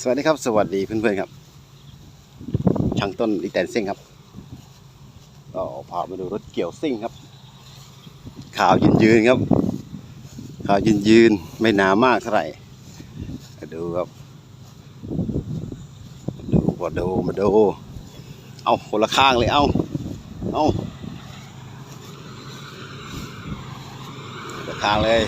สวัสดีครับ สวัสดีเพื่อนๆครับ ช่างต้นอีแตนซิ่งครับก็พามาดูรถเกี่ยวซิ่งครับ ขาวยืนยืนครับ ขาวยืนยืนไม่หนามากเท่าไหร่ดูครับดูมาดูมาดูเอาคนละข้างเลยเอาเอาคนละข้างเลย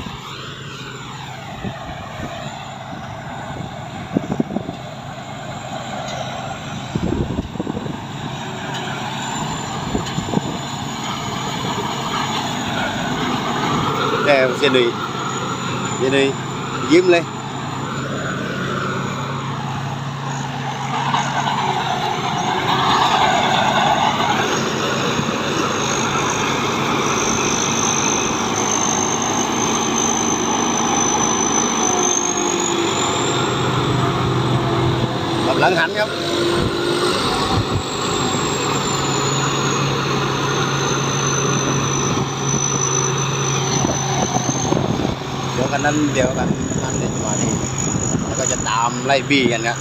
sini sini giếm lên. Lẫn hạnh không? นั้นเดียวกันนั้นเดี๋ยวจะมานี่แล้วก็จะตามไล่บี้กันครับ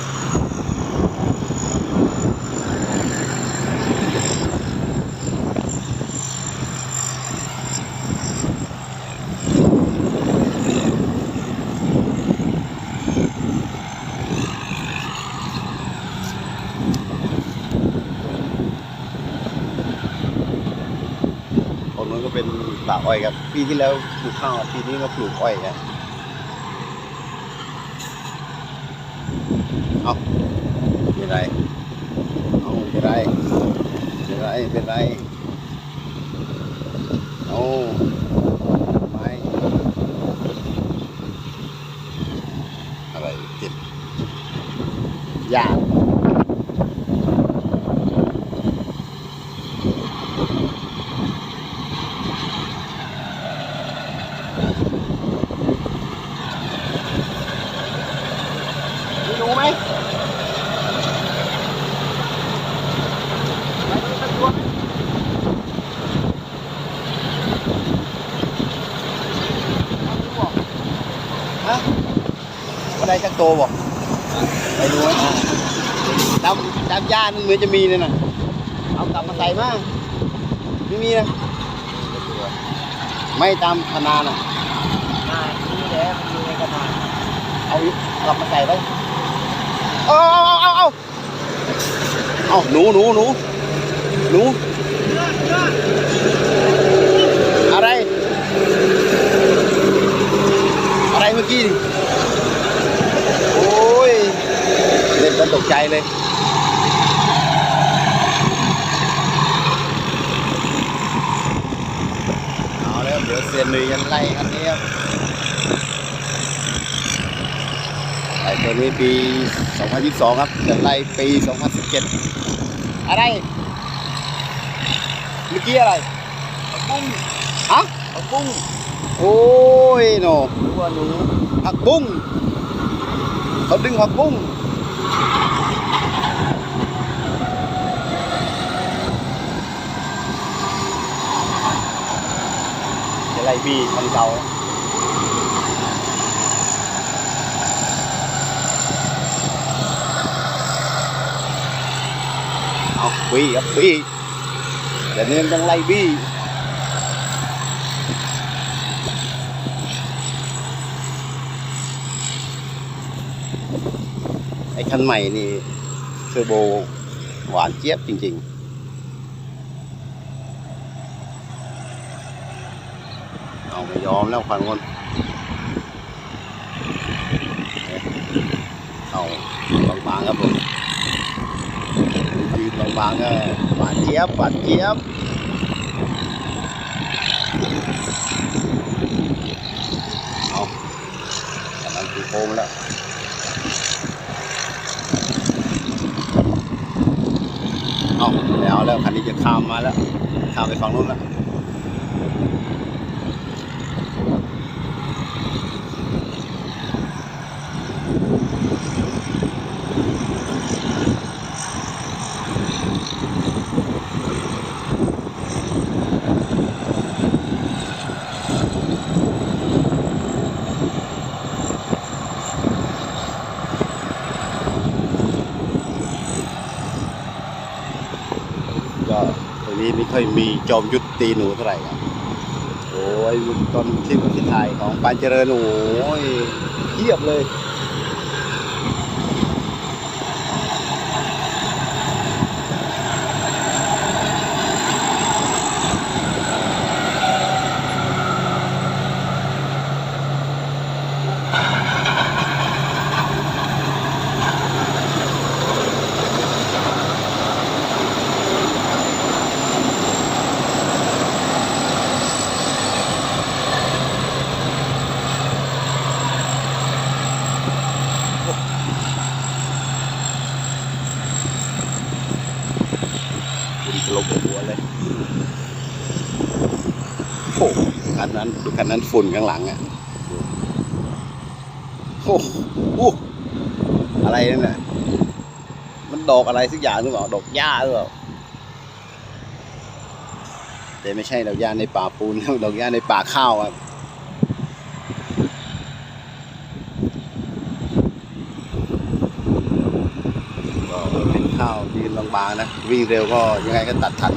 คนนู้นก็เป็นป่าอ้อยครับปีที่แล้วปลูกข้าวปีนี้ก็ปลูกอ้อยครับ เอาเป็นไรเอาเป็นไรเป็นไรเป็นไรเอาไม่อะไรติดยากมีหนูไหม ฮะวันใดจะ โตบอกไปดูไหมตามตามย่านเหมือนจะมีเลยนะเอากลับมาใส่มาไม่มีนะไม่ตามพนานะอ่านี่แหละมันอยู่ในกระถางเอากลับมาใส่ไว้เอาเอาเอาเอาเอาหนูหนูหนูหนูอะไร อะไรเมื่อกี้นี่โอ้ย เล่นกันตกใจเลย เอาแล้วเดี๋ ยวเซียนลุยกันไล่คันนี้ครับไอ้ตัวนี้ปี 2022 ครับจะไล่ปี 2017 อะไร เมื่อกี้อะไรปุ้งฮะเอาปุ้งโอ้ยโนหรือว่าหนูผักบุ้งเขาดึงผักบุ้ง จะไล่บีคันเก่าเอาบีครับบีเดี๋ยวนี้มันต้องไล่บีไอ้คันใหม่นี่ เอาไม่ยอมแล้วฟังคนเอาบางๆครับผมยืนบางๆก็หวานเจี๊ยบหวานเจี๊ยบเอากำลังตีโค้งแล้วเอาแล้วแล้วคันนี้จะข้ามมาแล้วข้ามไปฝั่งนู้นแล้ว ค่อยมีจอมยุทธตีหนูเท่าไหร่ครับโอ้ยตอนคลิปที่ถ่ายของปานเจริญโอ้ยเทียบเลย ลบหัวเลยโอ้คันนั้นคันนั้นฝุ่นข้างหลังอะโอ้โหอะไรนั่นน่ะมันดอกอะไรสักอย่างหรือเปล่าดอกหญ้าหรือเปล่าแต่ไม่ใช่ดอกหญ้าในป่าปูนดอกหญ้าในป่าข้าวครับ ก็เป็นข้าวยืน บางๆนะ วิ่งเร็วก็ยังไงก็ตัดทัน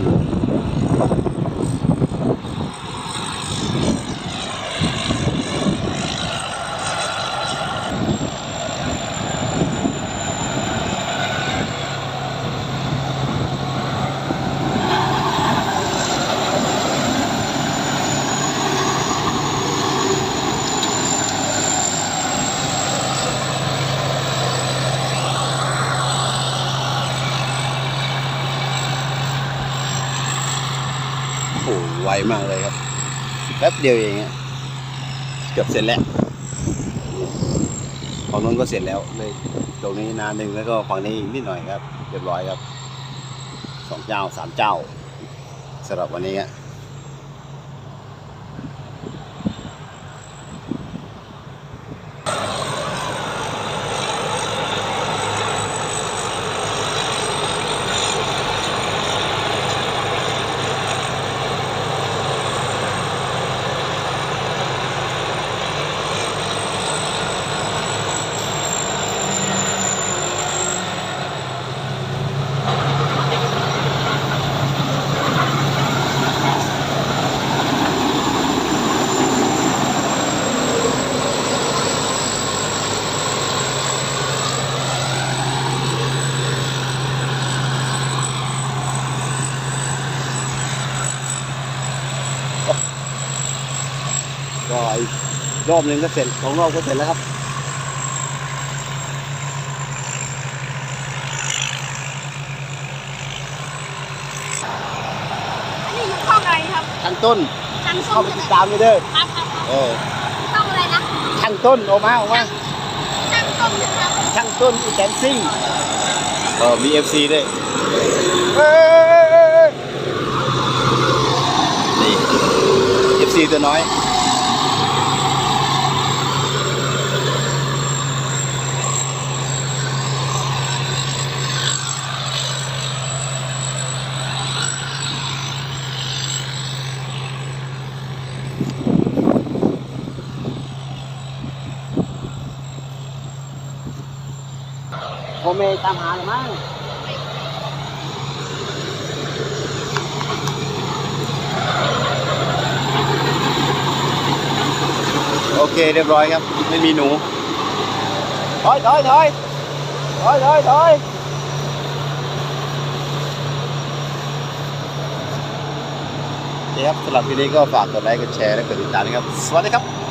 มากเลยครับแป๊บเดียวเองเกือบเสร็จแล้วฝั่งนู้นก็เสร็จแล้วเลยตรงนี้นานหนึ่งแล้วก็ฝั่งนี้อีกนิดหน่อยครับ เรียบร้อยครับสองเจ้าสามเจ้าสำหรับวันนี้ครับอีก รอบหนึ่งก็เสร็จสองรอบก็เสร็จแล้วครับอันนี้อยู่ช่องอะไรครับช่างต้นช่างส้เข้ามไปใช่ติดไหมตามเลยเด้อครับครับครับเออช่องอะไรนะช่างต้นออกมาออกมาช่างส้มใช่ไหมครับช่างต้นอีแตนซิ่งเออมีเอฟซีด้วยนี่เอฟซีตัวน้อย โอเมตามหาหรือมั้งโอเคเรียบร้อยครับ ไม่มีหนูถอยถอยถอยถอยถอยถอยโอเคครับสำหรับวันนี้ก็ฝากกดไลค์กดแชร์และกดติดตามนะครับ สวัสดีครับ